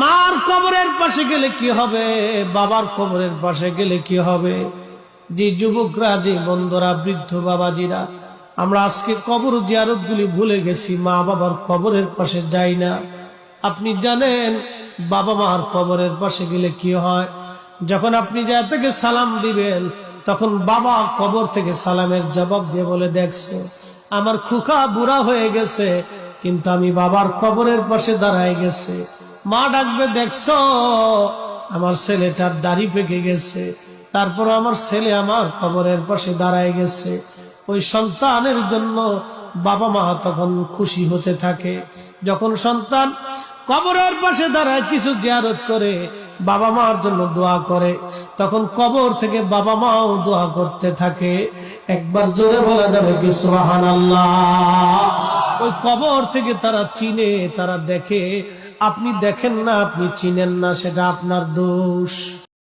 মার কবরের পাশে গেলে কি হবে? বাবার কবরের পাশে গেলে কি হবে? যে যুবকরা, যে বন্ধুরা, বৃদ্ধ বাবাজিরা, আমরা আজকে কবর জিয়ারত গুলি ভুলে গেছি, মা বাবার কবরের পাশে যাই না। আপনি জানেন, বাবা মার কবরের পাশে গেলে কি হয়? যখন আপনি যা থেকে সালাম দিবেন, তখন বাবা কবর থেকে সালামের জবাব দিয়ে বলে, দেখছ, আমার খুকা বুড়া হয়ে গেছে, কিন্তু আমি বাবার কবরের পাশে দাঁড়ায় গেছে। মা ডাকবে, দেখছ, আমার ছেলেটার দাড়ি পেকে গেছে। তারপর আমার ছেলে আমার কবরের পাশে দাঁড়ায় গেছে। ওই সন্তানের জন্য বাবা মা তখন খুশি হতে থাকে। যখন সন্তান কবরের পাশে দাঁড়ায়, কিছু জিয়ারত করে, বাবা মার জন্য দোয়া করে, তখন কবর থেকে বাবা মাও দোয়া করতে থাকে। একবার জোরে বলা যাবে কি সুবাহান ওই কবর থেকে তারা চিনে, তারা দেখে, আপনি দেখেন না, আপনি চিনেন না, সেটা আপনার দোষ।